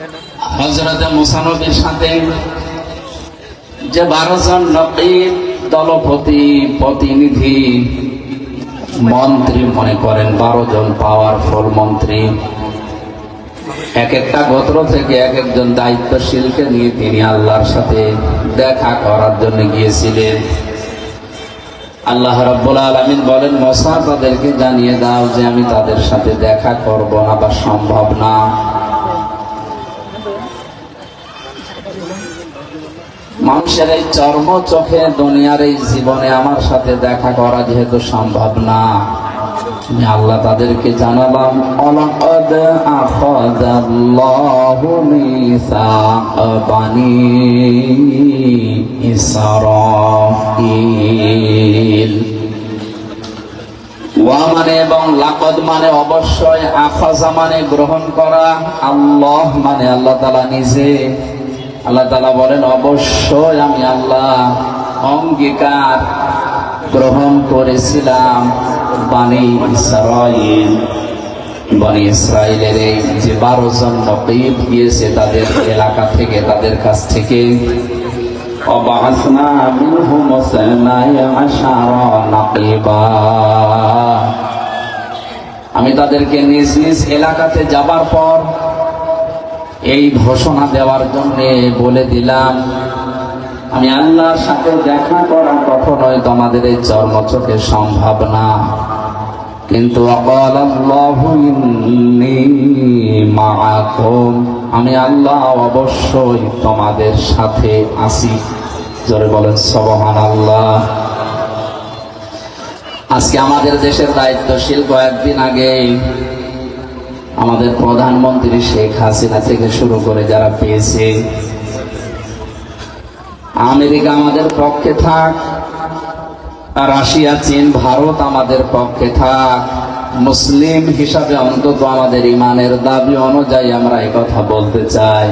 হজরত মুসানবীর সাথে যে বারো জন নবীর দলপতি প্রতিনিধি মন্ত্রী মনে করেন, বারো জন পাওয়ারফুল মন্ত্রী। এক একটা গোত্র থেকে এক একজন দায়িত্বশীলকে নিয়ে তিনি আল্লাহর সাথে দেখা করার জন্য গিয়েছিলেন। আল্লাহ রাব্বুল আলামিন বলেন মশা তাদেরকে জানিয়ে দাও যে আমি তাদের সাথে দেখা করব না বা সম্ভব না। মানুষের এই চর্ম চোখে দুনিয়ার এই জীবনে আমার সাথে দেখা করা যেহেতু সম্ভব না। আমি আল্লাহ তাদেরকে জানালাম ওয়া মানে এবং লাকদ মানে অবশ্যই আখাজা মানে গ্রহণ করা। আল্লাহ মানে আল্লাহ তাআলা নিজে আল্লাহ তালা বলেন, অবশ্যই আমি আল্লাহ অঙ্গীকার গ্রহণ করেছিলাম বাণী ইসরাইল বনি ইসরায়েলের এই যে বারো জন নকিব গিয়েছে তাদের এলাকা থেকে, তাদের কাছ থেকে আমি তাদেরকে নিজ নিজ এলাকাতে যাবার পর এই ঘোষণা দেওয়ার জন্যে বলে দিলাম, আমি আল্লাহর সাথে দেখা করা কখনোই তোমাদের এই চর্মচোখে সম্ভব না। কিন্তু আমি আল্লাহ অবশ্যই তোমাদের সাথে আছি। জোরে বলেন সবহান আল্লাহ আজকে আমাদের দেশের দায়িত্বশীল কয়েকদিন আগে আমাদের প্রধানমন্ত্রী শেখ হাসিনা থেকে শুরু করে যারা পেয়েছে, আমেরিকা আমাদের পক্ষে থাক, রাশিয়া, চীন, ভারত আমাদের পক্ষে থাক, মুসলিম হিসাবে অন্তত আমাদের ইমানের দাবি অনুযায়ী আমরা কথা বলতে চাই।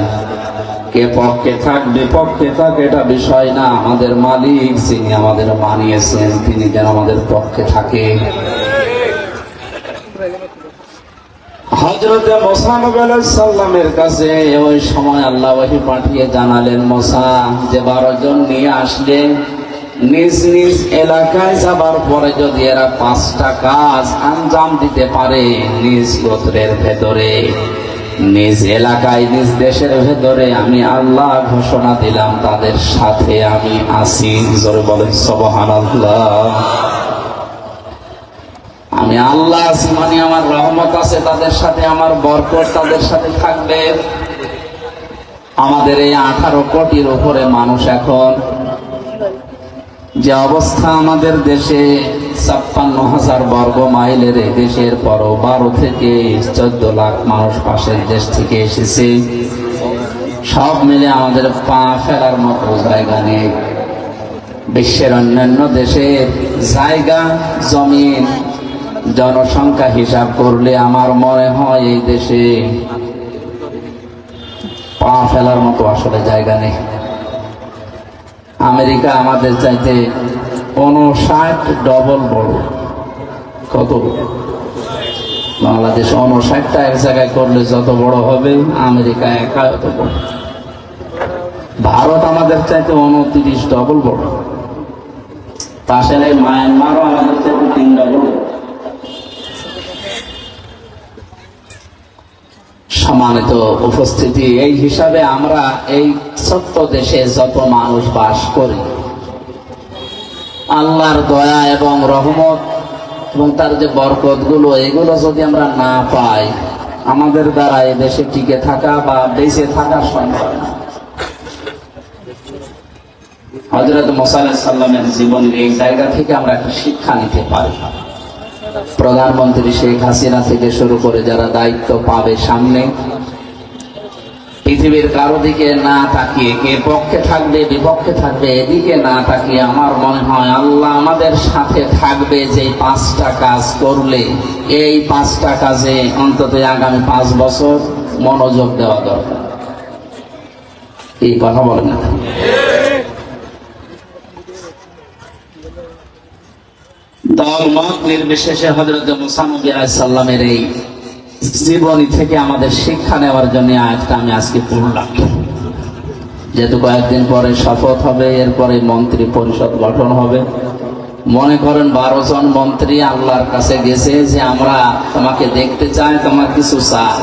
কে পক্ষে থাক, বিপক্ষে থাক, এটা বিষয় না। আমাদের মালিক যিনি আমাদের মানিয়েছেন, তিনি যেন আমাদের পক্ষে থাকে। হজরতে সাল্লামের কাছে ওই সময় আল্লাহ ওহি পাঠিয়ে জানালেন, মোসা, যে বারো জন নিয়ে আসলে নিজ নিজ এলাকায় যাবার পরে যদি এরা পাঁচটা কাজ আঞ্জাম দিতে পারে, নিজ গোত্রের ভেতরে, নিজ এলাকায়, নিজ দেশের ভেতরে আমি আল্লাহ ঘোষণা দিলাম, তাদের সাথে আমি আছি। জোরে বলেন সবহান আমি আল্লাহ আছি মানে আমার রহমত আছে, তাদের সাথে আমার বরকত তাদের সাথে থাকবে। আমাদের এই আঠারো কোটির উপরে মানুষ এখন, যে অবস্থা আমাদের দেশে, ছাপ্পান্ন হাজার বর্গ মাইলের এই দেশের পরও বারো থেকে চোদ্দ লাখ মানুষ পাশের দেশ থেকে এসেছে। সব মিলে আমাদের পা ফেলার মতো জায়গা নেই। বিশ্বের অন্যান্য দেশের জায়গা, জমিন জনসংখ্যা হিসাব করলে আমার মনে হয় এই দেশে পা ফেলার মতো আসলে জায়গা নেই। আমেরিকা আমাদের চাইতে উনষাট ডবল বড়। কত? বাংলাদেশ উনষাটটা এক জায়গায় করলে যত বড় হবে, আমেরিকা একা অত বড়। ভারত আমাদের চাইতে উনত্রিশ ডবল বড়। পাশের এই মায়ানমারও আমাদের চাইতে তিন ডবল সম্মানিত উপস্থিতি। এই হিসাবে আমরা এই ছোট্ট দেশে যত মানুষ বাস করি, আল্লাহর দয়া এবং রহমত এবং তার যে বরকতগুলো এগুলো যদি আমরা না পাই, আমাদের দ্বারা এই দেশে টিকে থাকা বা বেঁচে থাকা সম্ভব না। হজরত সাল্লামের জীবনের এই জায়গা থেকে আমরা একটা শিক্ষা নিতে পারি। প্রধানমন্ত্রী শেখ হাসিনা থেকে শুরু করে যারা দায়িত্ব পাবে সামনে, পৃথিবীর কারও দিকে না তাকিয়ে কে পক্ষে থাকবে, বিপক্ষে থাকবে, এদিকে না তাকিয়ে আমার মনে হয় আল্লাহ আমাদের সাথে থাকবে যে পাঁচটা কাজ করলে। এই পাঁচটা কাজে অন্তত আগামী পাঁচ বছর মনোযোগ দেওয়া দরকার। এই কথা বলেন না। দল মত নির্বিশেষে হজরত এই জীবনী থেকে আমাদের শিক্ষা নেওয়ার জন্য আমি আজকে পড়লাম। যেহেতু কয়েকদিন পরে শপথ হবে, এরপরে মন্ত্রী পরিষদ গঠন হবে। মনে করেন বারো জন মন্ত্রী আল্লাহর কাছে গেছে যে আমরা তোমাকে দেখতে চাই, তোমার কিছু চাই।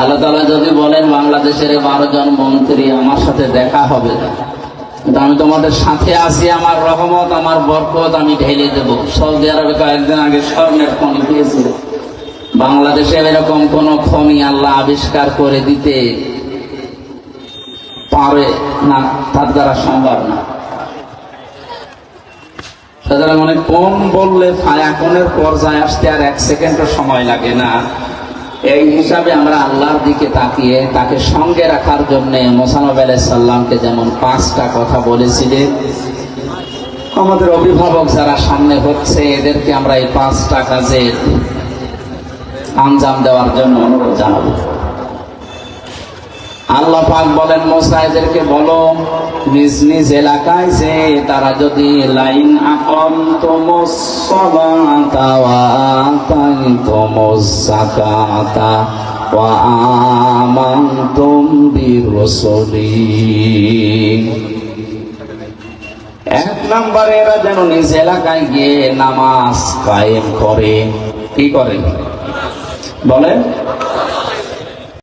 আল্লাহ তালা যদি বলেন বাংলাদেশের বারো জন মন্ত্রী আমার সাথে দেখা হবে কিন্তু আমি তোমাদের সাথে আছি, আমার রহমত, আমার বরকত, আমি ঢেলে দেব। সৌদি আরবে কয়েকদিন আগে স্বর্ণের খনি পেয়েছিল। বাংলাদেশে এরকম কোন খনি আল্লাহ আবিষ্কার করে দিতে পারে না, তার দ্বারা সম্ভব না। সুতরাং মানে কোন বললে ফায়াকনের পর্যায়ে আসতে আর এক সেকেন্ডও সময় লাগে না। এই হিসাবে আমরা আল্লাহর দিকে তাকিয়ে, তাকে সঙ্গে রাখার জন্য মোসানব সাল্লামকে যেমন পাঁচটা কথা বলেছিলেন, আমাদের অভিভাবক যারা সামনে হচ্ছে, এদেরকে আমরা এই পাঁচটা কাজের আঞ্জাম দেওয়ার জন্য অনুরোধ জানাব। আল্লাহ পাক বলেন, মোসা, এদেরকে বলো, নিজ নিজ এলাকায় যে তারা যদি লাইন আকম তোমস সলাতা ওয়া আতাইতুমুস যাকাতা ওয়া এক নম্বরে এরা যেন নিজ এলাকায় গিয়ে নামাজ কায়েম করে। কি করে? বলে